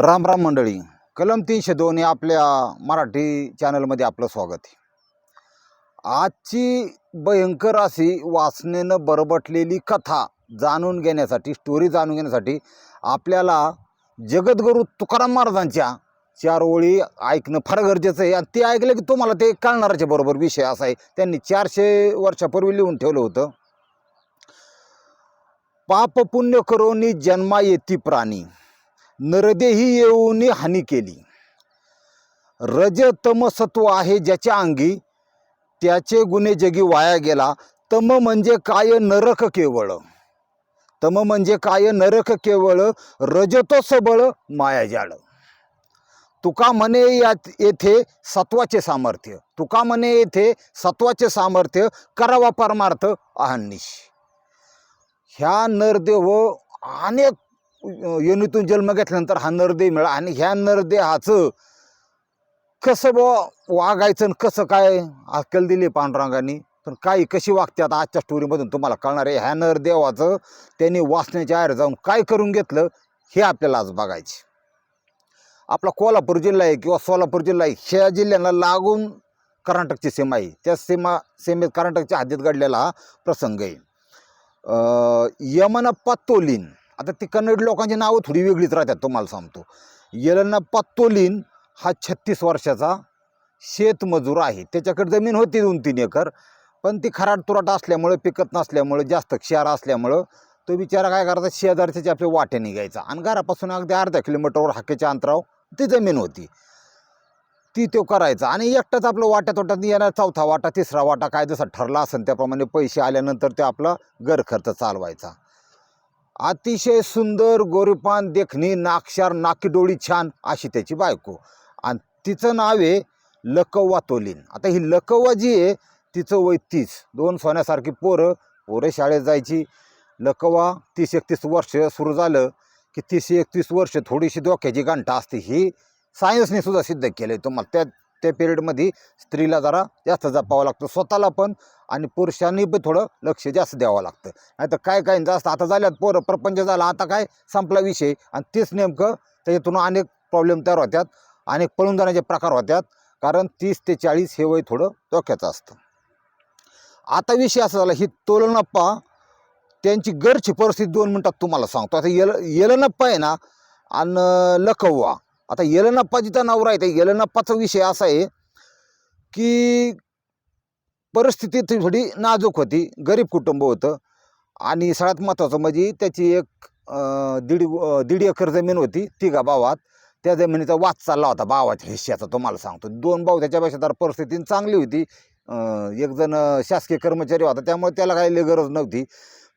राम राम मंडळी. कलम तीनशे दोन या आपल्या मराठी चॅनलमध्ये आपलं स्वागत आहे. आजची भयंकर अशी वाचनेनं बरबटलेली कथा जाणून घेण्यासाठी स्टोरी जाणून घेण्यासाठी आपल्याला जगद्गुरू तुकाराम महाराजांच्या चार ओळी ऐकणं फार गरजेचं आहे. आणि ते ऐकलं की तुम्हाला ते कळणाराच्या बरोबर विषय असा आहे. त्यांनी चारशे वर्षापूर्वी लिहून ठेवलं होतं. पाप पुण्य करोनी जन्मा येती प्राणी. नरदेही येऊन हानी केली. रज आहे ज्याच्या अंगी त्याचे गुन्हे जगी वाया गेला. तम म्हणजे काय नरक केवळ? तम म्हणजे काय नरक केवळ? रजतो सबळ मायाजाळ. तुका म्हणे यात येथे सत्वाचे सामर्थ्य. तुका म्हणे येथे सत्वाचे सामर्थ्य करावा परमार्थ अहनिश. ह्या नरदेव अनेक योनीतून जन्म घेतल्यानंतर हा नरदेह मिळा आणि ह्या नरदेहाचं कसं ब वागायचं आणि कसं काय अक्कल दिली पांडुरंगाने? पण काही कशी वागते आता आजच्या स्टोरीमधून तुम्हाला कळणार आहे. ह्या नरदेवाचं त्यांनी वाचण्याच्या आयर जाऊन काय करून घेतलं हे आपल्याला आज बघायचे. आपला कोल्हापूर जिल्हा आहे किंवा सोलापूर जिल्हा आहे ह्या जिल्ह्याला लागून कर्नाटकची सीमा आहे. त्या सीमा सीमेत कर्नाटकच्या हद्दीत घडलेला हा प्रसंग आहे. यमन पत्तोलीन. आता ती कन्नड लोकांची नावं थोडी वेगळीच राहतात तुम्हाला सांगतो. यलनप्पा तोलीन हा छत्तीस वर्षाचा शेतमजूर आहे. त्याच्याकडे जमीन होती दोन तीन एकर पण ती खराट तुराट असल्यामुळं पिकत नसल्यामुळं जास्त क्षार असल्यामुळं तो बिचारा काय करायचा शेजारच्या आपल्या वाटे निघायचा. आणि घरापासून अगदी अर्ध्या किलोमीटरवर हाकेच्या अंतरावर ती जमीन होती. ती तो करायचा. आणि एकटाच आपलं वाट्या तोट्यात येणार चौथा वाटा तिसरा वाटा काय जसा ठरला असेल त्याप्रमाणे पैसे आल्यानंतर ते आपला घर खर्च चालवायचा. अतिशय सुंदर गोरीपान देखणी नाक्षार नाकीडोळी छान अशी त्याची बायको. आणि तिचं नाव आहे लकव्वा तोलीन. आता ही लकव्वा जी आहे तिचं वय तीस. दोन सोन्यासारखी पोरं पोरं शाळेत जायची. लकवा तीस एकतीस वर्ष सुरू झालं की तीस एकतीस वर्ष थोडीशी डोक्याची गांठा असते. ही सायन्सने सुद्धा सिद्ध केलं आहे तुम्हाला त्या त्या पिरियडमध्ये स्त्रीला जरा जास्त जपावं लागतं स्वतःला पण आणि पुरुषांनी पण थोडं लक्ष जास्त द्यावं लागतं. नाही तर काय काय जास्त आता झाल्यात पोरं प्रपंच झाला आता काय संपला विषय. आणि तेच नेमकं त्याच्यातून अनेक प्रॉब्लेम तयार होत्यात अनेक पळून जाण्याचे प्रकार होत्यात कारण तीस ते चाळीस हे वय थोडं डोक्याचं असतं. आता विषय असा झाला ही तोलनप्पा त्यांची घरची परिस्थिती दोन मिनटात तुम्हाला सांगतो. आता येल येलनप्पा आहे ना आणि लकव्वा आता येलनप्पा जिथं नवरा आहे त्या येलनप्पाचा विषय असा आहे की परिस्थिती थोडी नाजूक होती गरीब कुटुंब होतं. आणि सगळ्यात महत्त्वाचं म्हणजे त्याची एक दीड दीड एकर जमीन होती तिघा भावात. त्या जमिनीचा वाद चालला होता भावाच्या हिश्श्याचा तुम्हाला सांगतो. दोन भाऊ त्याच्यापेक्षा तर परिस्थिती चांगली होती. एकजण एक जण शासकीय कर्मचारी होता त्यामुळे त्याला काही लय गरज नव्हती.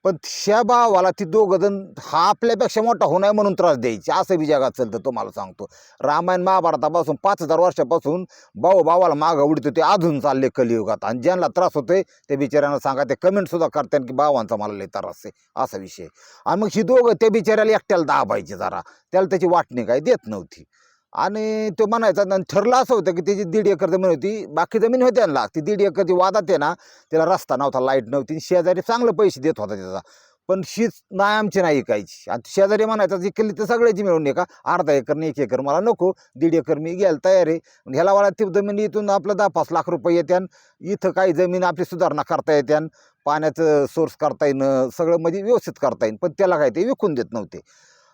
पण त्या भावाला ती दोघं जण हा आपल्यापेक्षा मोठा होऊ नये म्हणून त्रास द्यायची. असं बी जगात चालतं तुम्हाला सांगतो. रामायण महाभारतापासून पाच हजार वर्षापासून भाऊ भावाला मागं उडतो ते अजून चालले कलियुगात. आणि ज्यांना त्रास होतोय ते बिचाऱ्यांना सांगा ते कमेंटसुद्धा करतात की भावांचा मला लय त्रास आहे. असा विषय आणि मग ही दोघं त्या बिचाऱ्याला एकट्याला दाबायची जरा. त्याला त्याची वाटणी काय? देत नव्हती. आणि तो म्हणायचा ठरलं असं होतं की त्याची दीड एकर जमीन होती बाकी जमीन होती त्यांना ती दीड एकरची वादात आहे ना त्याला रस्ता नव्हता लाइट नव्हती शेजारी चांगलं पैसे देत होता त्याचा पण शीच नाही आमची नाही ऐकायची. आणि शेजारी म्हणायचा जी केली तर सगळ्याची मिळून नये का? अर्धा एकर आणि एक एकर मला नको. दीड एकर मी घ्यायला तयार आहे. ह्याला वाला ती जमीन इथून आपलं दहा पाच लाख रुपये येत्यान इथं काही जमीन आपली सुधारणा करता येत्यान पाण्याचं सोर्स करता येईन सगळं म्हणजे व्यवस्थित करता येईन. पण त्याला काय ते विकून देत नव्हते.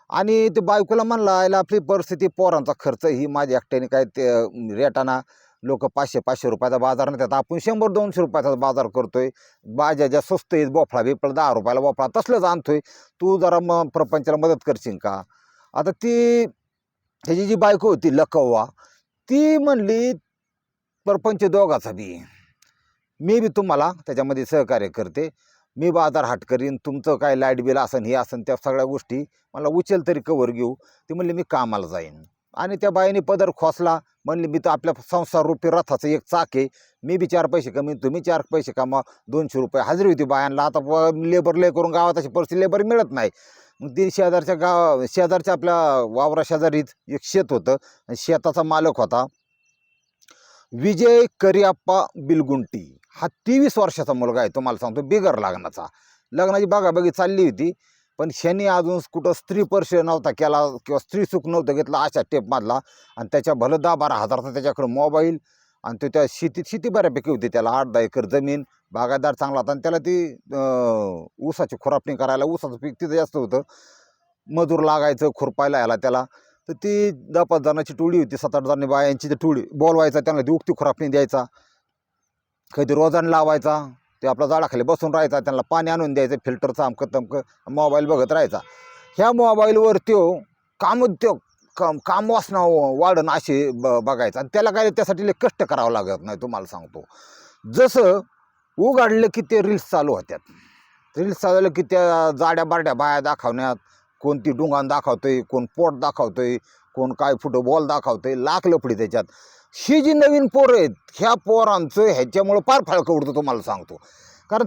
आणि ते बायकोला म्हणला याला आपली परिस्थिती पोरांचा खर्च ही माझ्या एकट्याने काय ते रेटाना लोक पाचशे पाचशे रुपयाचा बाजार नेतात. आपण शंभर दोनशे रुपयाचा बाजार करतोय. बाज्या ज्या स्वस्त आहेत बोफळा बिफळा दहा रुपयाला बोफळा तसलंच आणतोय. तू जरा मग प्रपंचाला मदत करशील का? आता ती ह्याची जी बायको होती लकव्वा ती म्हणली प्रपंच दोघाचा बी. मी बी तुम्हाला त्याच्यामध्ये सहकार्य करते. मी बाजार हाट करीन तुमचं काय लाइट बिल असन हे असन त्या सगळ्या गोष्टी मला उचल तरी कवर घेऊ. ती म्हणले मी कामाला जाईन. आणि त्या बाईने पदर खोसला म्हणले मी तर आपल्या संसार रुपये रथाचं एक चाक आहे. मी बी चार पैसे कमी तुम्ही चार पैसे कमा दोनशे रुपये हजरी होती बायांना. आता लेबर ले करून गावात अशी परिस्थिती लेबर मिळत नाही. मग ती शेजारच्या गाव शेजारच्या आपल्या वावरा शेजारीत एक शेत होतं. आणि शेताचा मालक होता. विजय करियाप्पा बिलगुंटी. हा तेवीस वर्षाचा मुलगा आहे तुम्हाला सांगतो बिगर लग्नाचा. लग्नाची बागाबागी चालली होती पण शनी अजून कुठं स्त्रीपर्श नव्हता केला किंवा स्त्री सुख नव्हतं घेतलं अशा टेपमधला आणि त्याच्या भलं दहा बारा हजारचा त्याच्याकडं मोबाईल आणि तो त्या शेतीत शेती बऱ्यापैकी होती त्याला आठ दहा एकर जमीन बागायतदार चांगला होता आणि त्याला ती ऊसाची खुरापणी करायला ऊसाचं पीक तिथं जास्त होतं. मजूर लागायचं खुरपायला यायला त्याला. तर ती दहा पाच जणांची टोळी होती सात आठ जणांनी बायांची ती टोळी बोलवायचा त्यांना ती उक्ती खुरापणी द्यायचा. कधी रोजाने लावायचा ते आपल्या झाडाखाली बसून राहायचा त्यांना पाणी आणून द्यायचं फिल्टरचं अमकं तमकं मोबाईल बघत राहायचा. ह्या मोबाईलवर त्यो हो, काम काम काम वासना हो, वाढणं असे ब बघायचं. आणि त्याला काय त्यासाठी कष्ट करावं लागत नाही तुम्हाला सांगतो. जसं उघडलं की ते रील्स चालू होत्यात. रील्स चालवलं की त्या जाड्या बारड्या बाया दाखवण्यात कोणती डुंगान दाखवतोय कोण पोट दाखवतोय कोण काय फुटबॉल दाखवतोय लाख लपडी त्याच्यात. ही जी नवीन पोरं आहेत ह्या पोरांचं ह्याच्यामुळं फार फाळकं उडतं तुम्हाला सांगतो. कारण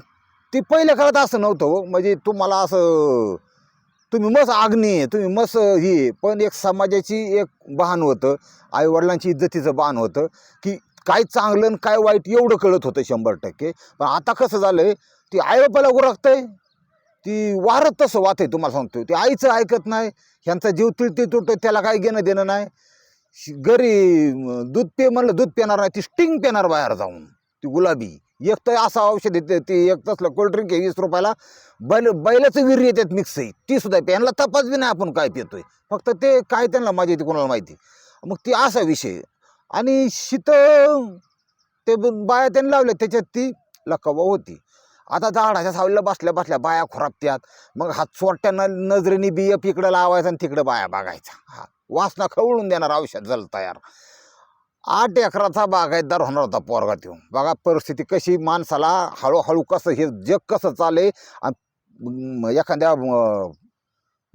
ती पहिल्या काळात असं नव्हतं हो. म्हणजे तुम्हाला असं तुम्ही मस आग्नी आहे तुम्ही मस ही पण एक समाजाची एक बहान होतं आईवडिलांची इज्जतीचं बहान होतं की काय चांगलं आणि काय वाईट एवढं कळत होतं शंभर टक्के. पण आता कसं झालं आहे ती आईबापाला उरकतंय ती वारत तसं वाहते तुम्हाला सांगतो ती आईचं ऐकत नाही ह्यांचा जीव तिळती तुटतो त्याला काही घेणं देणं नाही. घरी दूध पे म्हणलं दूध पिणार नाही ती स्टिंग पेणार बाहेर जाऊन ती गुलाबी. एक तर असं औषध येते ती एक तसलं कोल्ड्रिंक आहे वीस रुपयाला. बैल बैलाचं विरी येतात मिक्स आहे. ती सुद्धा प्यायला तपास बी नाही आपण काय पितोय. फक्त ते काय त्यांना माझी येते कोणाला माहिती मग ती असा विषय आणि शीत ते बाया त्यांनी लावल्या त्याच्यात ती लकवा होती. आता झाडाच्या सावलीला बसल्या बसल्या बाया खुरापत्यात. मग हात चोरट्या न नजरेने बियप इकडं लावायचा आणि तिकडं बाया बघायचा हा. वासना खवळून देणार औषध झालं तयार. आठ एकराचा बागायतदार होणार होता पोरगा त्यो बघा परिस्थिती कशी माणसाला हळूहळू कसं हे जग कसं चाले एखाद्या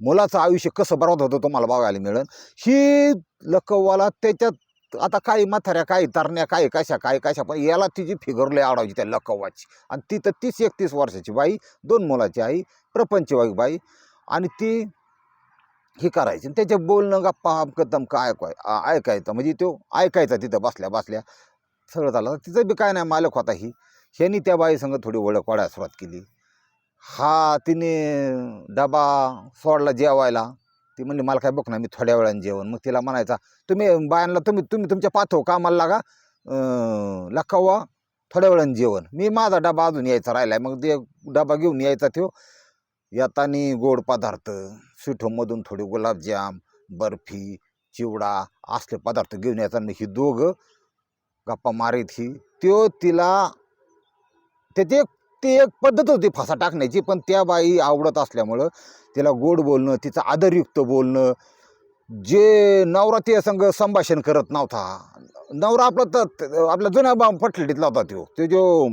मुलाचं आयुष्य कसं बरबाद होतं तुम्हाला बघायला मिळेल. ही लकवाला त्याच्यात आता काही म्हाताऱ्या काही तरण्या काही कशा काही कशा पण याला तिची फिगर लय आवडायची त्या लकवाची. आणि ती तर तीस एकतीस वर्षाची बाई दोन मुलाची आई प्रपंचवाई बाई. आणि ती हे करायचे. आणि त्याचे बोलणं गप्पा कदम काय ऐकवाय ऐकायचं. म्हणजे तो ऐकायचा तिथं बसल्या बसल्या. सगळं झालं. तिचं बी काय नाही मालक होता ही. ह्यांनी त्या बाईसंग थोडी ओळख वाढायला सुरुवात केली. हा तिने डबा सोडला जेवायला. ती म्हणली मला काय बघ ना मी थोड्या वेळाने जेवण. मग तिला म्हणायचा तुम्ही बायांना तुम्ही तुम्ही तुमच्या पाठव कामाला लागा. अं, लकावा थोड्या वेळाने जेवण. मी माझा डबा अजून यायचा राहिला मग ते डबा घेऊन यायचा तो येतानी गोड पदार्थ. स्वीटमधून थोडे गुलाबजाम बर्फी चिवडा असले पदार्थ घेऊन येतात ही दोघं गप्पा मारीत ही त्यो तिला त्याची एक ती एक पद्धत होती फासा टाकण्याची. पण त्या बाई आवडत असल्यामुळं तिला गोड बोलणं तिचं आदरयुक्त बोलणं जे नवरा ते संग संभाषण करत नव्हता. नवरा आपला तर आपल्या जुन्या बा पटलेटीतला होता तो तो जो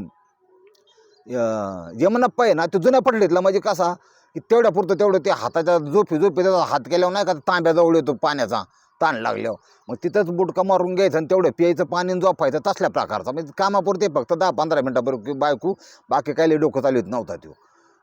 यमनप्पा आहे ना तो जुन्या पटलेतला म्हणजे कसा तेवढ्या पुरतं तेवढं ते हाताच्या झोपी झोपी त्याचा हात केल्यावर नाही का तांब्याजवळ येतो पाण्याचा ताण लागल्यावर. मग तिथंच बुटका मारून घ्यायचं आणि तेवढं प्यायचं पाणी आणि झोपायचं तसल्या प्रकारचा. म्हणजे कामापुरते फक्त दहा पंधरा मिनटापर्यंत बायको बाकी काही डोकं चालू नव्हता तो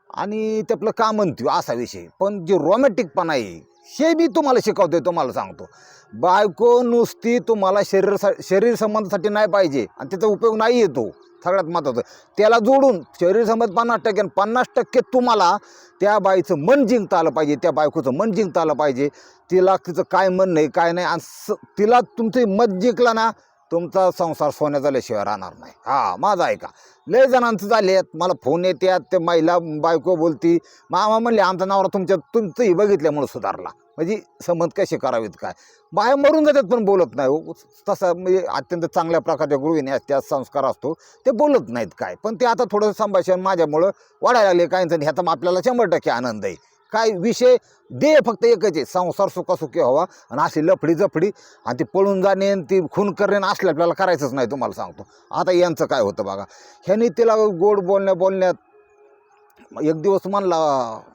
आणि त्यातलं का काम म्हणतो असा विषय. पण जे रोमॅटिकपणा आहे हे मी तुम्हाला शिकवतोय तुम्हाला सांगतो. बायको नुसती तुम्हाला शरीर शरीर संबंधासाठी नाही पाहिजे आणि त्याचा उपयोग नाही येतो सगळ्यात महत्त्वाचं. त्याला जोडून शरीर पन्नास टक्के आणि पन्नास टक्के तुम्हाला त्या बाईचं मन जिंकता आलं पाहिजे त्या बायकोचं मन जिंकता आलं पाहिजे. तिला तिचं काय मन नाही काय नाही आणि स तिला तुमचं मत जिंकलं ना तुमचा संसार सोन्या झाल्याशिवाय राहणार नाही. हा माझा ऐका. लय जणांचं झाले आहेत मला फोन येतात ते महिला बायको बोलती. मामा म्हणले आमचा नवरा तुमच्या तुमचंही बघितल्यामुळं सुधारला. म्हणजे संबंध कसे करावेत काय? बाया मरून जातात पण बोलत नाही. तसा म्हणजे अत्यंत चांगल्या प्रकारच्या गृहिणी असतात. संस्कार असतो. ते बोलत नाहीत काय. पण ते आता थोडंसं संभाषण माझ्यामुळं वाढायला लागले. काय ह्याचा मग आपल्याला शंभर टक्के आनंद आहे. काय विषय? दे फक्त एकच आहे. संसार सुखासुखी हवा आणि अशी लफडी जफडी आणि ती पळून जाणे आणि ती खून करणे असले आपल्याला करायचंच नाही तुम्हाला सांगतो. आता यांचं काय होतं बघा. ह्यानी तिला गोड बोलण्या बोलण्यात एक दिवस म्हणला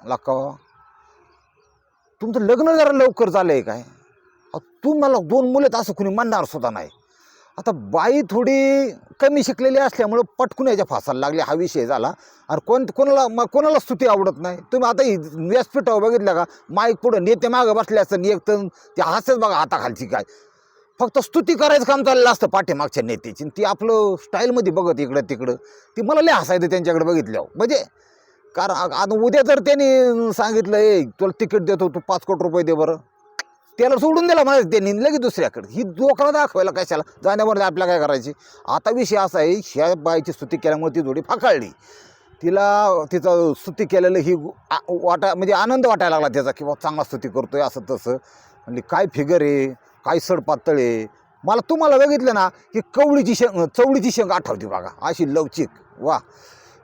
लाका तुमचं लग्न जरा लवकर झालं आहे काय? तू तुम्हाला दोन मुलं तर असं कुणी म्हणणार सुद्धा नाही. आता बाई थोडी कमी शिकलेली असल्यामुळं पटकून याच्या फासाला लागली. हा विषय झाला. आणि कोण कोणाला मग कोणाला स्तुती आवडत नाही? तुम्ही आता ही व्यासपीठावर बघितलं का? माईक पुढं नेते मागं बसले असतं आणि एक तर ते हसत बघा हाताखालची काय. फक्त स्तुती करायचं काम चाललेलं असतं पाठीमागच्या नेत्याची. आणि ती आपलं स्टाईलमध्ये बघत इकडं तिकडं. ती मला लय हसायचं त्यांच्याकडे बघितल्यावर. म्हणजे कारण आता उद्या जर त्यांनी सांगितलं ए तुला तिकीट देतो तू पाच कोटी रुपये दे बरं. त्याला सोडून दिला मला त्यांनी लगेच दुसऱ्याकडे. ही दोकरा दाखवायला कशाला? जाण्यावर आपल्याला काय करायची? आता विषय असा आहे ह्या बाईची स्तुती केल्यामुळे ती जोडी फाकाळली तिला तिचं स्तुती केलेलं ही आ- वाटा म्हणजे आनंद वाटायला लागला त्याचा किंवा चांगला स्तुती करतोय असं तसं. म्हणजे काय फिगर आहे? काय सड पातळ आहे? मला तुम्हाला बघितलं ना की कवळीची शेंग चवळीची शेंग आठवते बघा अशी लवचिक. वा.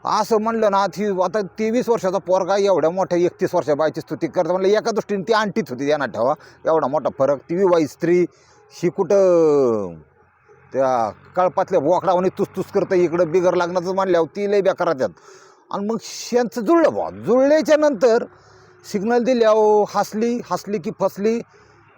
असं म्हणलं ना ती आता तेवीस वर्षाचा पोरगा एवढ्या मोठ्या एकतीस वर्षा बायची स्तुती करतं म्हणलं एका दृष्टीने ती आणटीच होती त्यांना ठेवा एवढा मोठा फरक. ती विवाही स्त्री ही कुठं त्या कळपातल्या बोकडावाने तुसतुस करतं इकडं बिगर लागण्याचं म्हणल्यावर ती लय बेकार राहतात. आणि मग यांचं जुळलं बा जुळल्याच्या नंतर सिग्नल दिल्यावर हसली हसली की फसली.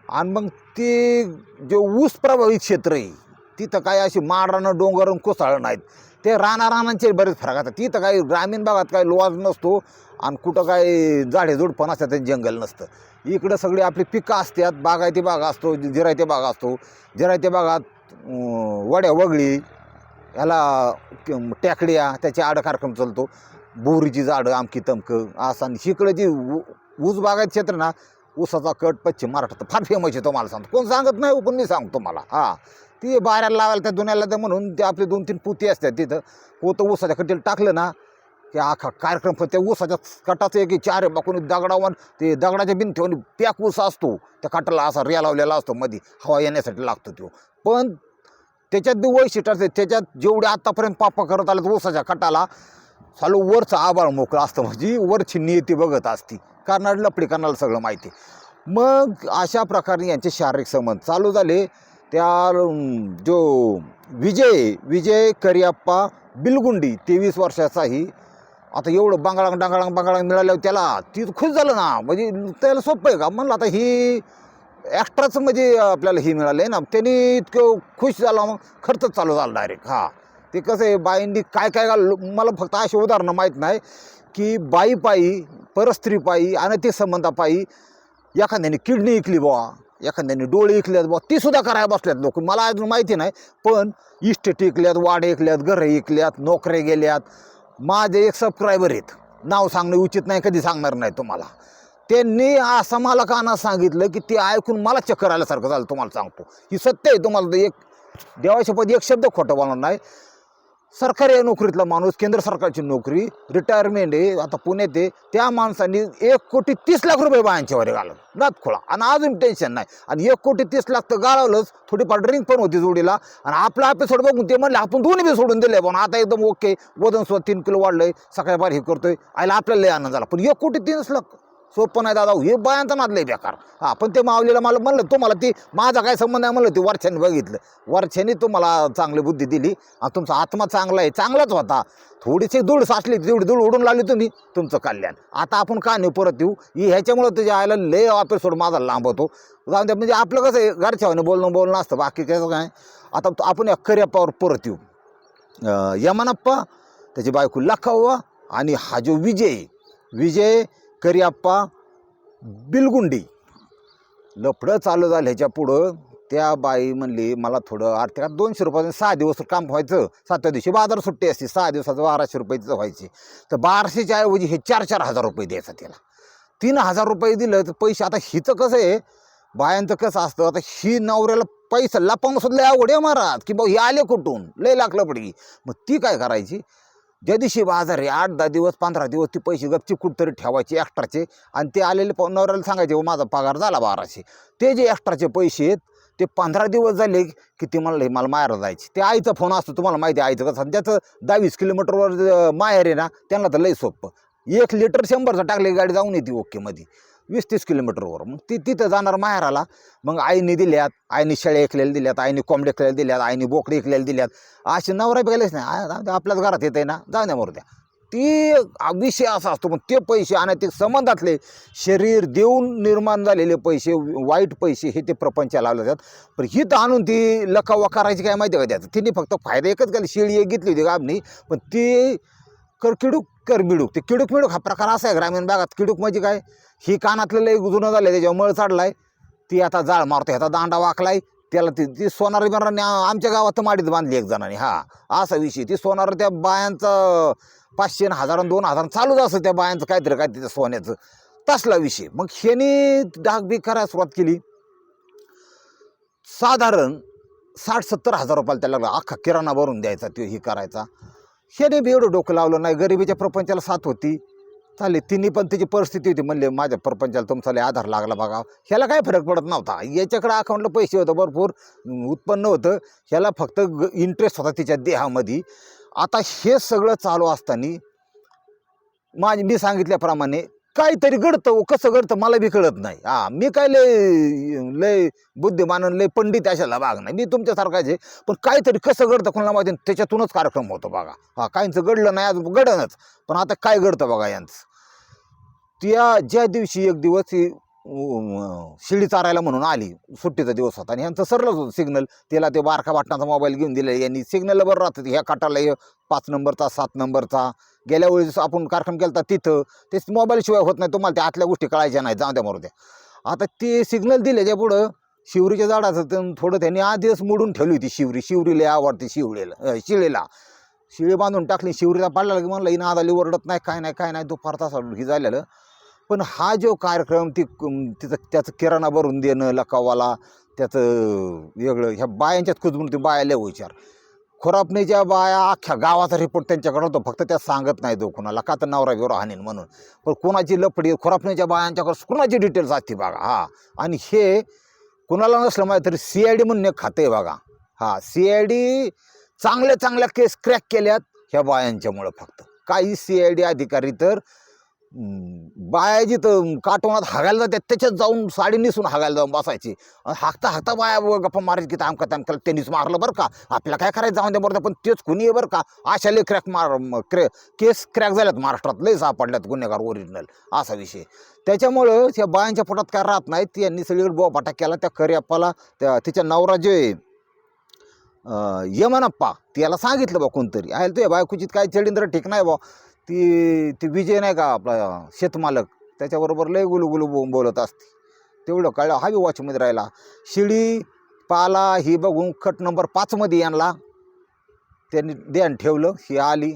आणि मग ते जे ऊस प्रभावित क्षेत्र आहे तिथं काय अशी माडानं डोंगर कोसळं नाहीत. ते राना रानांचे बरेच फरक असतात. तिथं काही ग्रामीण भागात काही लोवाज नसतो आणि कुठं काही झाडेझुडपण असतात जंगल नसतं. इकडं सगळी आपली पिकं असतात बागायती बाग असतो जिरायती बाग असतो. जिरायती बागात वड्या वगळी ह्याला टॅकड्या टेकड्या त्याचे आड कार्यक्रम चालतो. बोरीची झाडं आमकी तमकं असं आणि इकडं जी ऊस बागायत क्षेत्र ना ऊसाचा कट पश्चिम महाराष्ट्रात फार फेमस आहे तो मला सांगतो. कोण सांगत नाही पण मी सांगतो मला. हां. ती बाहेरला लावायला त्या दुनियाला तर म्हणून ते आपले दोन तीन पुती असतात तिथं. पोतं ऊसाच्या कटीला टाकलं ना की आखा कार्यक्रम पण त्या ऊसाच्या कटाचं एक चार बाकून दगडावर ते दगडाच्या भिंतीवर पॅक ऊस असतो. त्या कटाला असा रिया लावलेला असतो मध्ये हवा येण्यासाठी लागतो तो. पण त्याच्यात बी वैशिष्ट्य असते त्याच्यात जेवढे आत्तापर्यंत पापा करत आले ऊसाच्या कटाला चालू वरचं आबाळ मोकळं असतं म्हणजे वरची नियती बघत असती. कारण लपडी करणाला सगळं माहिती. मग अशा प्रकारे यांचे शारीरिक संबंध चालू झाले. त्या जो विजय विजय करियप्पा बिलगुंडी तेवीस वर्षाचाही आता एवढं बांगळांग डांगळांग बांगळांग मिळाल्यावर त्याला ती खुश झालं ना. म्हणजे त्याला सोपं आहे का? म्हणलं आता ही एक्स्ट्राचं म्हणजे आपल्याला ही मिळालं आहे ना. त्यांनी इतकं खुश झाला मग खर्च चालू झाला डायरेक्ट हां. ते कसं आहे बाईंनी काय काय घाल- मला फक्त अशी उदाहरणं माहीत नाही की बाई पायी परस्त्री पायी आणि ते संबंधापायी एखाद्याने किडनी ऐकली बुवा. एखाद्याने डोळे ऐकल्यात बुवा ती सुद्धा करायला बसल्यात लोक. मला अजून माहिती नाही पण इष्ट टिकल्यात वाडे ऐकल्यात घरं ऐकल्यात नोकऱ्या गेल्यात. माझे एक सबस्क्रायबर आहेत. नाव सांगणं उचित नाही कधी सांगणार नाही तुम्हाला. त्यांनी असं मला काना सांगितलं की ते ऐकून मला चक्कर आल्यासारखं झालं तुम्हाला सांगतो. ही सत्य आहे तुम्हाला तर एक देवाच्या पद एक शब्द खोटं बोलणार नाही. सरकारी नोकरीतला माणूस केंद्र सरकारची नोकरी रिटायरमेंट आहे आता पुण्यात आहे त्या माणसांनी एक कोटी तीस लाख रुपये बायांच्यावर घालवलं नात खोळा आणि अजून टेन्शन नाही. आणि एक कोटी तीस लाख तर गाळवलंच थोडीफार ड्रिंक पण होती जोडीला. आणि आपला एपिसोड बघून ते म्हणले आपण दोन्ही बी सोडून दिले पण आता एकदम ओके वजन सुद्धा तीन किलो वाढलंय सकाळी बार हे करतोय. आयला आपल्याला आनंद झाला. पण एक कोटी तीस लाख सोपं नाही दादा हे बायांचा नाद आहे बेकार. हा पण ते मावलीला मला म्हणलं तुम्हाला ती माझा काय संबंध आहे म्हणलं ते वरच्याने बघितलं. वरच्याने तुम्हाला चांगली बुद्धी दिली आणि तुमचा आत्मा चांगला आहे चांगलाच होता. थोडीशी धूळ साचली तेवढी धूळ उडून लागली तुम्ही तुमचं कल्याण. आता आपण का नाही परत येऊ? ह्याच्यामुळं तुझ्या आयला लय एपिसोड माझा लांब होतो जाऊन द्या म्हणजे आपलं कसं आहे घरच्यावाने बोलणं बोलणं असतं बाकी कसं काय? आता आपण या करिअप्पावर परत येऊ. अं, यमनप्पा त्याची बायको लखावा आणि हा जो विजय विजय करिअप्पा बिलगुंडी. लफडं चालू झालं ह्याच्या पुढं. त्या बाई म्हणली मला थोडं आर्थिक दोनशे रुपयाचं सहा दिवस काम व्हायचं. सातव्या दिवशी बाजार सुट्टी असते. सहा दिवसाचं बाराशे रुपयाचं व्हायचे. तर बाराशेच्या ऐवजी हे चार चार हजार रुपये द्यायचं त्याला. तीन हजार रुपये दिलं तर पैसे आता हिचं कसं आहे? बायांचं कसं असतं? आता ही नवऱ्याला पैसा लपावणं सुद्धा आवड आहे महाराज. की भाऊ हे आले कुठून? लय लाख लपडी. मग ती काय करायची? ज्या दिवशी बाजार आहे आठ दहा दिवस पंधरा दिवस ती पैसे गपची कुठतरी ठेवायचे एक्स्ट्राचे आणि ते आलेले नवऱ्याला सांगायचे "हो, माझा पगार झाला बाराशे. ते जे एक्स्ट्राचे पैसे आहेत ते पंधरा दिवस झाले की ते मला मला माहेर जायचे ते आईचा फोन असतो तुम्हाला माहिती आहे आईचं कसं ज्याचं दहावीस किलोमीटरवर माहेर आहे ना त्यांना तर लई सोपं. एक लिटर शंभरचं टाकले गाडी जाऊन येते ओकेमध्ये वीस तीस किलोमीटरवर. मग ती तिथं जाणार माहेराला. मग आईने दिल्यात आईने शेळ्या ऐकलेल्या दिल्यात आईने कोंबडे ऐकलेल्या दिल्यात आईने बोकडे ऐकलेल्या दिल्यात. असे नवरा बघायलाच नाही. आपल्याच घरात येते ना. जाऊ द्या द्या. ती विषय असा असतो पण ते पैसे आणि ते संबंधातले शरीर देऊन निर्माण झालेले पैसे वाईट पैसे हे ते प्रपंचाला लावले जातात. पण हिथं आणून ती लकावा करायची काय माहिती का त्याचं? तिने फक्त फायदा एकच केला. शेळी एक घेतली होती गाबनी पण ती करकिडूक करबिडूक कर मिडूक ते किडूक मिडूक हा प्रकार असा आहे ग्रामीण भागात. किडूक म्हणजे काय? ही कानातलं लय जुनं झालं त्याच्यावर मळ चाडलाय ती आता जाळ मारतो ह्याचा दांडा वाकलाय. त्याला ती ती सोनार बिनारांनी आमच्या गावात माडीत बांधली एक जणांनी हा. असा विषय. ती सोनार त्या बायांचं पाचशे हजार दोन हजार चालूच असं त्या बायांचं काहीतरी काय तिथं सोन्याचं. तसला विषय. मग ह्यानी डागबी करायला सुरुवात केली. साधारण साठ सत्तर हजार रुपयाला त्याला लागला अख्खा किराणा भरून द्यायचा तो ही करायचा. ह्याने बी एवढं डोकं लावलं नाही. गरिबीच्या प्रपंचाला साथ होती. चालेल तिन्ही पण त्याची परिस्थिती होती. म्हणले माझ्या प्रपंचाला तुमचा आधार लागला बघा. ह्याला काय फरक पडत नव्हता. याच्याकडे अकाउंटला पैसे होतं भरपूर उत्पन्न होतं. ह्याला फक्त इंटरेस्ट होता तिच्या देहामध्ये. आता हे सगळं चालू असताना माझी मी सांगितल्याप्रमाणे काहीतरी घडतं हो, कसं घडतं मला बी कळत नाही. हा मी काय लय लय बुद्धिमान लय पंडित अशाला भाग नाही. मी तुमच्यासारखाच आहे. पण काहीतरी कसं घडतं कोणाला माहिती त्याच्यातूनच कार्यक्रम होतो बघा. हा काहींचं घडलं नाही आज घडणच पण आता काय घडतं बघा यांचं? त्या ज्या दिवशी एक दिवस ही अं, शिडी चारायला म्हणून आली सुट्टीचा दिवस होता आणि यांचं सरलंच होतं सिग्नल तिला ते बारका वाटणाचा मोबाईल घेऊन दिला. यांनी सिग्नलला बरं राहतं. ह्या काटाला हे पाच नंबरचा सात नंबरचा. गेल्या वेळेस आपण कार्यक्रम केला होता तिथं ते मोबाईलशिवाय होत नाही. तुम्हाला त्या आतल्या गोष्टी कळायच्या नाही जाऊ द्या मरू द्या. आता ते सिग्नल दिल्याच्या पुढं शिवरीच्या झाडाचं ते थोडं त्यांनी आधीच मोडून ठेवली होती शिवरी. शिवरीला आवडते शिवळेला अं, शिळेला. शिळी बांधून टाकली. शिवरीला पाडला की म्हणलं हिनं आदाली ओरडत नाही काय नाही काय नाही. दुपार तास ही झालेलं. पण हा जो कार्यक्रम ती तिचं त्याचं किराणा भरून देणं लकावाला त्याचं वेगळं ह्या बायांच्याच कुजबून ते बायाला विचार खोरापणीच्या बाया अख्ख्या गावाचा रिपोर्ट त्यांच्याकडे होतो फक्त त्या सांगत नाही तो कुणाला का तर नवरा बिवरा हाणीन म्हणून. पण कोणाची लपडी खोरापणीच्या बायांच्याकडे कुणाची डिटेल्स असते बघा हां. आणि हे कुणाला नसलं माहिती तरी सी आय डी म्हणून एक खातं आहे बघा. हां सी आय डी चांगल्या चांगल्या केस क्रॅक केल्यात ह्या बायांच्यामुळं फक्त. काही सी आय डी अधिकारी तर बाया जिथं काटोनात हागायला जातात त्याच्यात जाऊन साडी नेसून हागायला जाऊन बसायची. हाकता हाकता बाया गप्पा मारायची की आमका तामका त्यांनीच मारलं बरं का? आपल्याला काय करायचं जाऊन द्या बरं पण तेच कुणी आहे बरं का? अशा लय क्रॅक मार क्रे केस क्रॅक झाल्यात महाराष्ट्रात लय सापडल्यात गुन्हेगार ओरिजिनल असा विषय. त्याच्यामुळं त्या बायांच्या पोटात काय राहत नाही त्यांनी सगळीकडे बोपाटा केला त्या करिअप्पाला त्या तिच्या नवरा जे यमनप्पा त्याला सांगितलं बा कोणतरी आहे तुझ्या बायकोची काय चढींद्र ठीक नाही बा. ती ती विजय नाही का आपला शेतमालक त्याच्याबरोबर लय गुलू बोलत असते. तेवढं कळलं हा बी वॉचमध्ये राहिला. शिडी पाला ही बघून खट नंबर पाचमध्ये यांना त्यांनी ध्यान ठेवलं ही आली.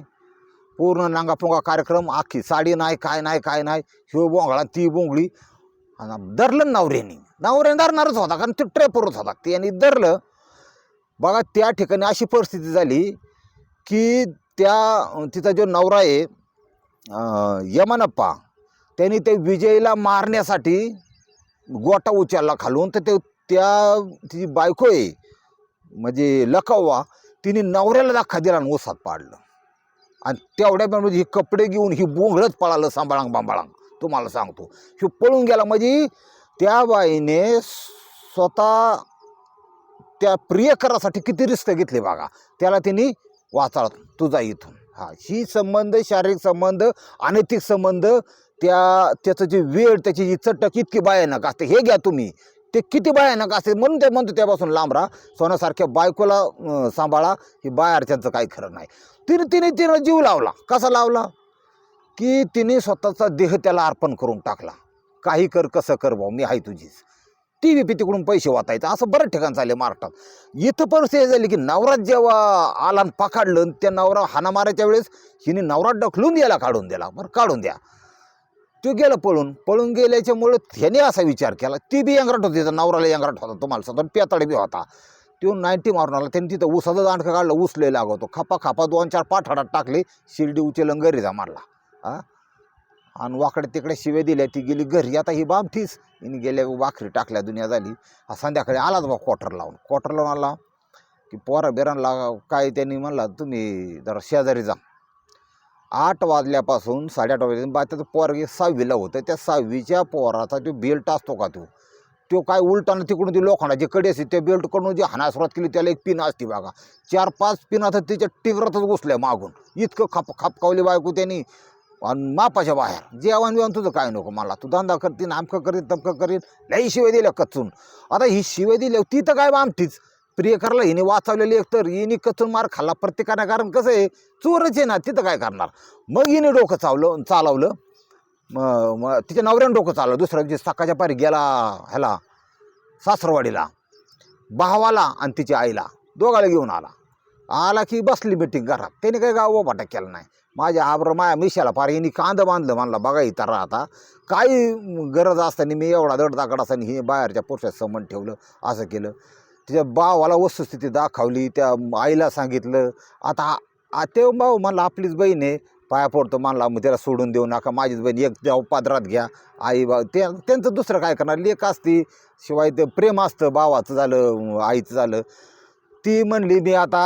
पूर्ण नांगापोंगा कार्यक्रम आखी साडी नाही काय नाही काय नाही. ह्यो बोंगळा ती बोंगळी. धरलं नवऱ्याने. नवऱ्याने धरणारच होता कारण ते ट्रेपरच होता. त्यांनी धरलं. बघा त्या ठिकाणी अशी परिस्थिती झाली की त्या तिचा जो नवरा आहे यमनप्पा त्यांनी ते विजयला मारण्यासाठी गोटा उचलला खालून. तर ते त्या तिची बायको आहे म्हणजे लकव्वा तिने नवऱ्याला दाखा दिला आणि ओसात पाडलं. आणि तेवढ्या म्हणजे हे कपडे घेऊन ही बोंगळच पळालं सांभाळांग बांबाळांग तुम्हाला सांगतो. हे पळून गेला म्हणजे त्या बाईने स्वतः त्या प्रियकरासाठी किती रिस्क घेतले बघा. त्याला तिने वाचाळ तुझा इथून. हा ही संबंध शारीरिक संबंध अनैतिक संबंध त्या त्याचं जे वेळ त्याची जी चटक इतकी भयानक असते हे घ्या तुम्ही. ते किती भयानक असते म्हणून ते म्हणतो त्यापासून लांब राहा. सोन्यासारख्या बायकोला सांभाळा ही बाहेरच्यांचं काही खरं नाही. तिने तिने तिनं जीव लावला. कसा लावला? की तिने स्वतःचा देह त्याला अर्पण करून टाकला. काही कर कसं कर भाऊ मी आहे तुझीच. टी व्ही तिकडून पैसे वाचायचं. असं बऱ्याच ठिकाण चालले महाराष्ट्रात. इथं परिस्थिती झाली की नवरात जेव्हा आला आणि पकडलं आणि त्या नवरा हाना मारायच्या वेळेस हिने नवरा ढकलून द्यायला काढून दिला. बरं काढून द्या. तो गेला पळून. पळून गेल्याच्यामुळं ह्याने असा विचार केला. ती बी यंगराट होती तर नवराला यंगराट होता तुम्हाला सांगतो. पेताड बी होता. तो नाईन्टी मारून आला. त्यांनी तिथं उसाचा दांडका काढलं ऊसले लागवतो. खापा खापा दोन चार पाठाडात टाकले. शिर्डी उचलून घरी जा मारला. हा? आणि वाकडे तिकडे शिवे दिल्या ती गेली घरी. आता ही बामठीच हिने गेल्या वाखरी टाकल्या दुनिया झाली. हा संध्याकाळी आलाच बा क्वार्टर लावून. क्वार्टर लावून आला की पोरा बिरांना काय त्यांनी म्हणला तुम्ही जरा शेजारी जा. आठ वाजल्यापासून साडेआठ वाजल्यापासून बा त्याचं पोरगे सहावीला होतं. त्या सहावीच्या पोराचा तो बेल्ट असतो का तो? तो काय उलटानं तिकडून ती लोखंडाची कडे असते त्या बेल्टकडून जी हाना सुरुवात केली त्याला एक पिन असते बघा. चार पाच पिन आता तिच्या टिगरातच घुसल्या मागून. इतकं खप खापकावली बायको त्यांनी. आणि मापाच्या बाहेर. जेवण बिवण तुझं काय नको मला. तू धंदा करतीन आमकं करीन तमकं करीन लई शिवाय दिल्या कचून. आता ही शिवाय दिल्या ती तर काय आमटीच प्रियकरला हिने वाचवलेली एक तर हिने कचून मार खाल्ला. प्रत्येकाने कारण कसं आहे चोरच आहे ना तिथं काय करणार? मग हिने डोकं चावलं चालवलं. मग मग तिच्या नवऱ्यानं डोकं चाललं दुसऱ्या दिवशी सकाळच्या पारी गेला ह्याला सासरवाडीला. भावाला आणि तिच्या आईला. दोघाला घेऊन आला. आला की बसली मिटिंग घरात. त्याने काही गाव बाटा केला नाही. माझ्या आबर माया मिशाला फार यांनी कांद बांधलं म्हणला बघा इथं राहता. काही गरज असताना मी एवढा दडदाकड असताना हे बाहेरच्या पुरुषात समन ठेवलं असं केलं. तिच्या भावाला वस्तुस्थिती दाखवली त्या आईला सांगितलं. आता ते भाऊ म्हणला आपलीच बहीण आहे. पाया पडतो. म्हणला मग त्याला सोडून देऊ नका. माझीच बहीण एक जाऊ पादरात घ्या. आई बा ते त्यांचं दुसरं काय करणार? लेख असती. शिवाय ते प्रेम असतं भावाचं झालं आईचं झालं. ती म्हणली मी आता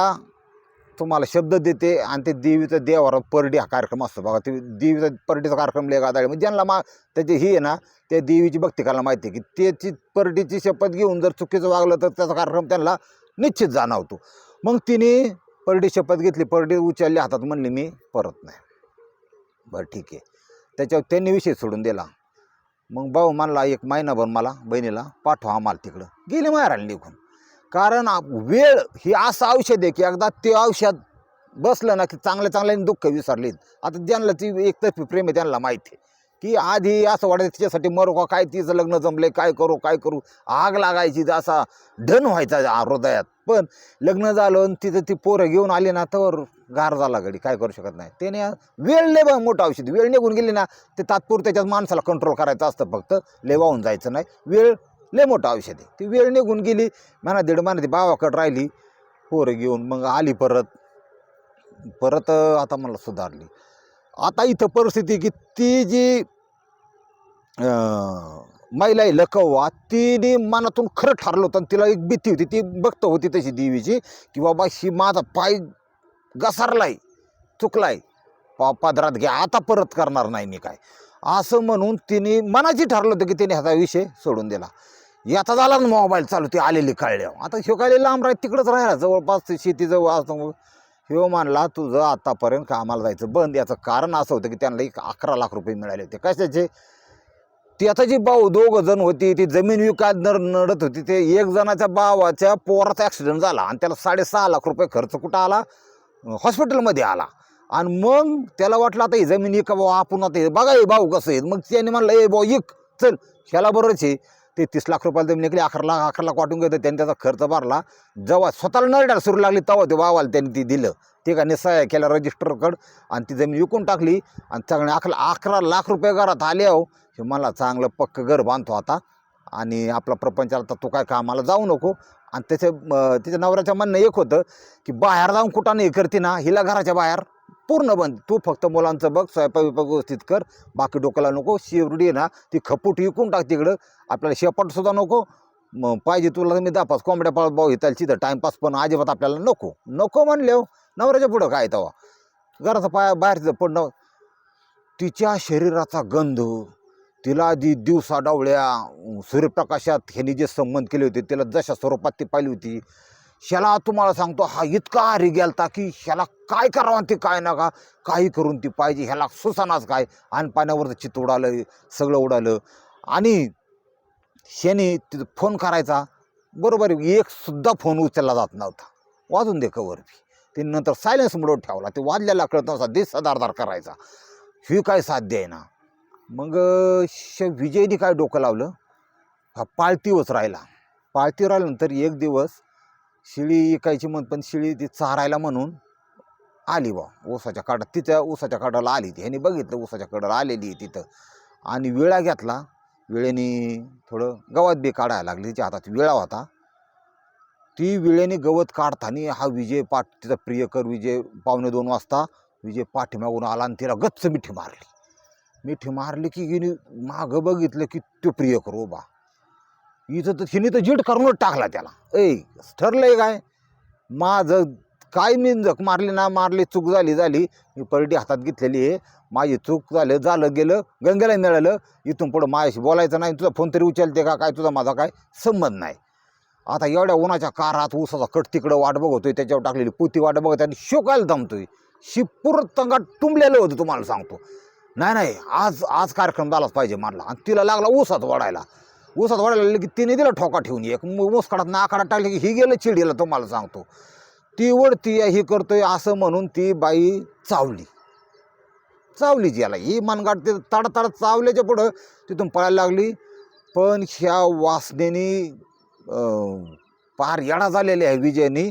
तुम्हाला शब्द देते आणि ते देवीचं देवावर परडी हा कार्यक्रम असतो बघा. ते देवीचा परडीचा कार्यक्रम लेगा आदाळे म्हणजे ज्यांना मा त्याची ही आहे ना त्या देवीची भक्ती करायला माहिती आहे की त्याची परडीची शपथ घेऊन जर चुकीचं वागलं तर त्याचा कार्यक्रम त्यांना निश्चित जाणवतो. मग तिने परडी शपथ घेतली. परडी उचलली हातात म्हणली मी परत नाही. बरं ठीक आहे. त्याच्यावर त्यांनी विषय सोडून दिला. मग भाऊ म्हणला एक महिनाभर मला बहिणीला पाठवा आम्हाला तिकडं. गेले मारायला निघून. कारण वेळ ही असं औषध आहे की एकदा ते औषध बसलं ना की चांगल्या चांगल्याने दुःख विसरलीत आता ज्यांना ती एकतर्फी प्रेम आहे त्यांना माहिती आहे. की आधी असं वाटायचं तिच्यासाठी मरू का काय तिचं लग्न जमले काय करू काय करू? आग लागायची असा ढन व्हायचा हृदयात. पण लग्न झालं आणि तिथं ती पोरं घेऊन आली ना तर गार झाला घडी काय करू शकत नाही. त्याने वेळ लय बा मोठं औषध. वेळ निघून गेली ना ते तात्पुरतं त्याच्यात माणसाला कंट्रोल करायचं असतं फक्त. लेवाहून जायचं नाही. वेळ लय मोठं औषध आहे. ती वेळ निघून गेली म्हणा दीड महिना ती बावाकडं राहिली पोरं घेऊन मग आली परत. परत आता मला सुधारली. आता इथं परिस्थिती की ती जी महिला आहे लकवा तिने मनातून खरं ठरलं होतं आणि तिला एक भीती होती. ती बघत होती तशी देवीची की बाबा ही माझा पाय घसरलाय चुकलाय. पा पादरात घ्या आता परत करणार नाही मी काय. असं म्हणून तिने मनाची ठरलं होतं की तिने ह्याचा विषय सोडून दिला. याचा झाला ना मोबाईल चालू ते आलेली कळल्या आता ह्यो काय लांब राहत तिकडंच राहिला जवळपास ते शेतीजवळ असं. ह्यो मानला तुझं आतापर्यंत कामाला जायचं बंद. याचं कारण असं होतं की त्यांना एक अकरा लाख रुपये मिळाले होते. कशाचे? त्याचा आता जी भाऊ दोघं जण होती ती जमीन विकात नर नडत होती ते एक जणाच्या भावाच्या पोराचा ॲक्सिडेंट झाला आणि त्याला साडेसहा लाख रुपये खर्च कुठं आला? हॉस्पिटलमध्ये आला. आणि मग त्याला वाटलं आता ही जमीन इका भाऊ आपण आता हे बघा हे भाऊ कसं आहे. मग त्याने म्हणलं ए भाऊ इक चल ह्याला बरोबरच आहे. ते तीस लाख रुपयाला जमीन इकली अकरा लाख अकरा लाख वाटून घेतं त्यांनी त्याचा खर्च भरला. जेव्हा स्वतःला नरडाला सुरू लागली तेव्हा ते वावाला त्यांनी ती दिलं. ते का सह्या केल्या रजिस्टरकड आणि ती जमीन विकून टाकली. आणि चांगले अकरा अकरा लाख रुपये घरात आले हो हे मला चांगलं पक्क घर बांधतो आता. आणि आपला प्रपंचाला तर तो काय कामाला जाऊ नको. आणि त्याच्या अं, तिच्या नवऱ्याच्या म्हणणं एक होतं की बाहेर जाऊन कुठं नाही करते ना हिला घराच्या बाहेर. पूर्ण बंद. तू फक्त मुलांचं बघ स्वयंपाक विपाक व्यवस्थित कर. बाकी डोक्याला नको शिवडी आहे ना ती खपूट विकून टाक तिकडं. आपल्याला शेपाटसुद्धा नको. मग पाहिजे तुला तर मी दापास कोंबड्या पाळ भाऊ येताल तिथं टाईमपास पण अजिबात आपल्याला नको. नको म्हणले हो. नवऱ्याच्या पुढं काय तेव्हा घराचं पाया बाहेरचं पडणं. तिच्या शरीराचा गंध तिला आधी दिवसा डावळ्या सूर्यप्रकाशात ह्यांनी जे संबंध केले होते तिला जशा स्वरूपात ती पाहिली होती शाला तुम्हाला सांगतो हा इतका आरी गेलता की ह्याला काय करावं ते काय नका काही करून ती पाहिजे. ह्याला सुसानाच काय? आणि पाण्यावरचं चित्त उडालं सगळं उडालं. आणि शेने तिथं फोन करायचा. बरोबर एक सुद्धा फोन उचलला जात नव्हता. वाजून दे कवर बी. ते नंतर सायलेन्स मोडवर ठेवला. ते वाजलेला कळत नव्हता दिस सदारदार करायचा. ही काय साध्य आहे ना? मग श विजयने काय डोकं लावलं? हा पाळतीवच राहिला. पाळतीवर राहिल्यानंतर एक दिवस शिळी इकायची म्हण पण शिळी ती चारायला म्हणून आली बा ऊसाच्या काठात तिच्या ऊसाच्या काठाला आली ती. ह्याने बघितलं ऊसाच्या काडाला आलेली आहे तिथं. आणि विळा घेतला. वेळेने थोडं गवत बी काढायला लागली. तिच्या हातात विळा होता. ती विळेने गवत काढताना हा विजय पाठ तिचा प्रियकर विजय पावणे दोन वाजता विजय पाठीमागून आला आणि तिला गच्च मिठी मारली. मिठी मारली की हिने मागं बघितलं की तो प्रियकर उभा. इथं तर हिने तर जीट करूनच टाकला त्याला. ऐ ठरलंय काय? माझं काय मी जख मारली ना मारली चूक झाली झाली. मी परडी हातात घेतलेली आहे. माझी चूक झालं झालं गेलं गंगेला मिळालं. इथून पुढं माझ्याशी बोलायचं नाही. तुझा फोन तरी उचलते का? काय तुझा माझा काय संबंध नाही. आता एवढ्या उन्हाच्या कारात ऊसाचा कट तिकडं वाट बघतोय त्याच्यावर टाकलेली पुती वाट बघत आणि शोकायला दमतोय. शिपूर तंगात तुंबलेलं होतं तुम्हाला सांगतो. नाही नाही आज आज कार्यक्रम झालाच पाहिजे मारला आणि तिला लागला ऊसात वाढायला ऊसात वाढायला लागले की तिने दिला ठोका ठेवून एक. मुसकाडात नाकाडात टाकले की ही गेलं चिडीला तुम्हाला सांगतो. ती वडती ही करतोय असं म्हणून ती बाई चावली. चावली ज्याला ही मनगाट ते ताडताड चावल्याच्या पुढं तिथून पळायला लागली. पण ह्या वासनेने पार येडा झालेली आहे विजयनी.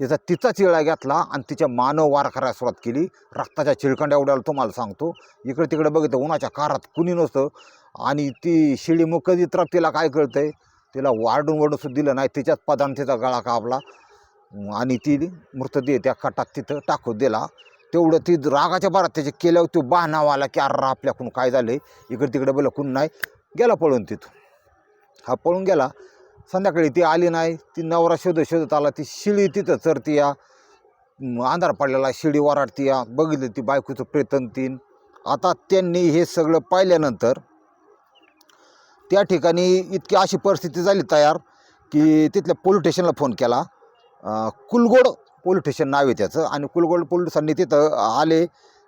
तिचा तिचा चिळा घेतला आणि तिच्या मानव वार करायला सुरुवात केली. रक्ताच्या चिळकंड्या उडायला तुम्हाला सांगतो. इकडे तिकडे बघितलं उन्हाच्या कारात कुणी नसतं आणि ती शिडी मुकदी कधी तर तिला काय कळतं आहे तिला वाढून वाढून सुद्धा दिलं नाही. तिच्याच पदान तिचा गळा कापला. आणि ती मृतदेह त्या कटात तिथं टाकून दिला. तेवढं ती रागाच्या बारात त्याच्या केल्यावर तो बहाणावा आला की अरे आपल्याकडून काय झालं? आहे इकडे तिकडे बोला कोण नाही? गेला पळून तिथून हा पळून गेला. संध्याकाळी ती आली नाही. ती नवरा शोधत शोधत आला. ती शिळी तिथं चरती या. अंधार पडलेला शिडी वराडती या. बघितली ती बायकोचं प्रेतन तीन. आता त्यांनी हे सगळं पाहिल्यानंतर त्या ठिकाणी इतकी अशी परिस्थिती झाली तयार की तिथल्या पोलीस स्टेशनला फोन केला. कुलगोड पोलीस स्टेशन नाव आहे त्याचं आणि कुलगोड पोलिसांनी तिथं आले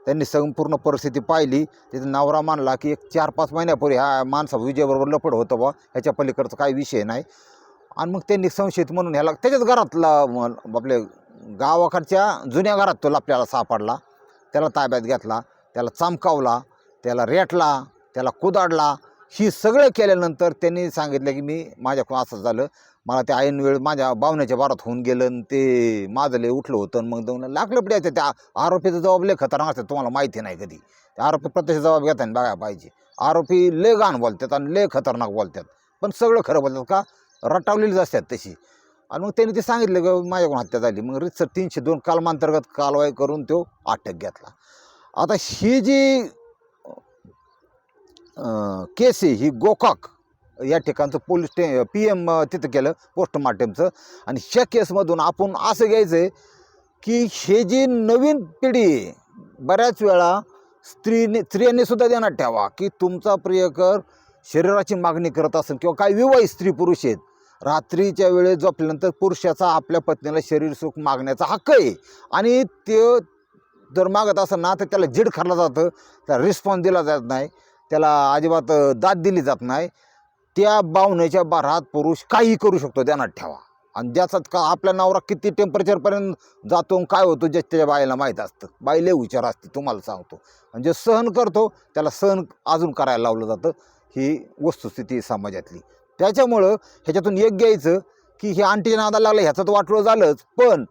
त्यांनी संपूर्ण परिस्थिती पाहिली. तिथं नवरा मानला की एक चार पाच महिन्यापूर्वी ह्या माणसा विजयबरोबर लपड होतं बा ह्याच्या पलीकडचं काही विषय नाही. आणि मग त्यांनी संशयित म्हणून ह्याला त्याच्याच घरातला आपले गावाकडच्या जुन्या घरात तो आपल्याला सापडला. त्याला ताब्यात घेतला त्याला चमकावला त्याला रेटला त्याला कुदाडला ही सगळं केल्यानंतर त्यांनी सांगितलं की मी माझ्याकडून असं झालं. मला ते ऐन वेळ माझ्या बावण्याच्या बारात होऊन गेलं आणि ते माझं लय उठलं होतं मग दोन लागलं पडायचं त्या आरोपीचा जबाब लय खतरनाक असतं तुम्हाला माहिती नाही कधी. त्या आरोपी प्रत्यक्ष जबाब घेताना बघायला पाहिजे. आरोपी लय गाण बोलतात आणि लय खतरनाक बोलतात. पण सगळं खरं बोलतात का? रटावलेलीच असतात तशी. आणि मग त्यांनी ते सांगितलं की माझ्याकडून हत्या झाली. मग रितसर तीनशे दोन कालमांतर्गत कारवाई करून तो अटक घेतला. आता ही जी केसी ही गोकाक या ठिकाणचं पोलीस स्टे पी एम तिथं केलं पोस्टमार्टमचं आणि ह्या केसमधून आपण असं घ्यायचं आहे की हे जी नवीन पिढी बऱ्याच वेळा स्त्रीने स्त्रियांनी सुद्धा देण्यात ठेवा की तुमचा प्रियकर शरीराची मागणी करत असेल किंवा काही विवाहित स्त्री पुरुष आहेत रात्रीच्या वेळेस झोपल्यानंतर पुरुषाचा आपल्या पत्नीला शरीर सुख मागण्याचा हक्क आहे. आणि ते जर मागत असं ना तर त्याला जिड खाल्लं जातं त्याला रिस्पॉन्स दिला जात नाही. त्याला अजिबात दाद दिली जात नाही. त्या बावण्याच्या बारात पुरुष काही करू शकतो ध्यानात ठेवा. आणि ज्याचा का आपल्या नवरा किती टेम्परेचरपर्यंत जातो आणि काय होतो जे त्याच्या बाईला माहीत असतं. बाईले विचार असते तुम्हाला सांगतो. आणि जे सहन करतो त्याला सहन अजून करायला लावलं जातं. ही वस्तुस्थिती समाजातली. त्याच्यामुळं ह्याच्यातून एक घ्यायचं की हे आंटीच्या नादा लागलं ह्याचं तर वाटलं झालंच पण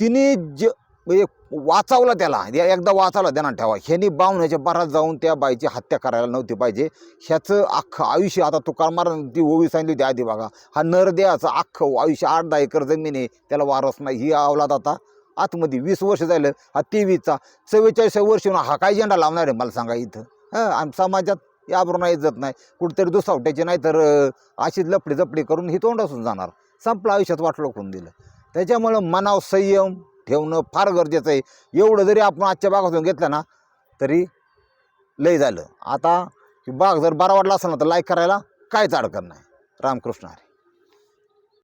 तिने ज म्हणजे वाचावलं त्याला. या- एकदा वाचावलं त्यांना ठेवा. ह्यानी बावण्याच्या बारात जाऊन त्या बाईची हत्या करायला नव्हती पाहिजे. ह्याचं अख्खं आयुष्य आता तुकार महाराज ती ओवी सांगली होती आधी बघा. हा नरदेहाचं अख्खं आयुष्य आठ दहा एकर जमीन आहे. त्याला वारस नाही. ही अवलाद आता आतमध्ये वीस वर्ष झालं. हा तेवीसचा चव्वेचाळीस वर्ष होऊन हा काय झेंडा लावणार आहे मला सांगा इथं? हां आणि समाजात याबरोबर नाही इज्जत नाही. कुठेतरी दुसावट्याची नाही तर अशीच लपडी जपडी करून ही तोंड असून जाणार. संपलं आयुष्यात वाटलं कोण दिलं. त्याच्यामुळं मनाव संयम ठेवणं फार गरजेचं आहे. एवढं जरी आपण आजच्या भागातून घेतलं ना तरी लय झालं. आता बाग जर बरा वाटला असेल ना तर लाईक करायला काहीच अडकत नाही. रामकृष्ण हरी.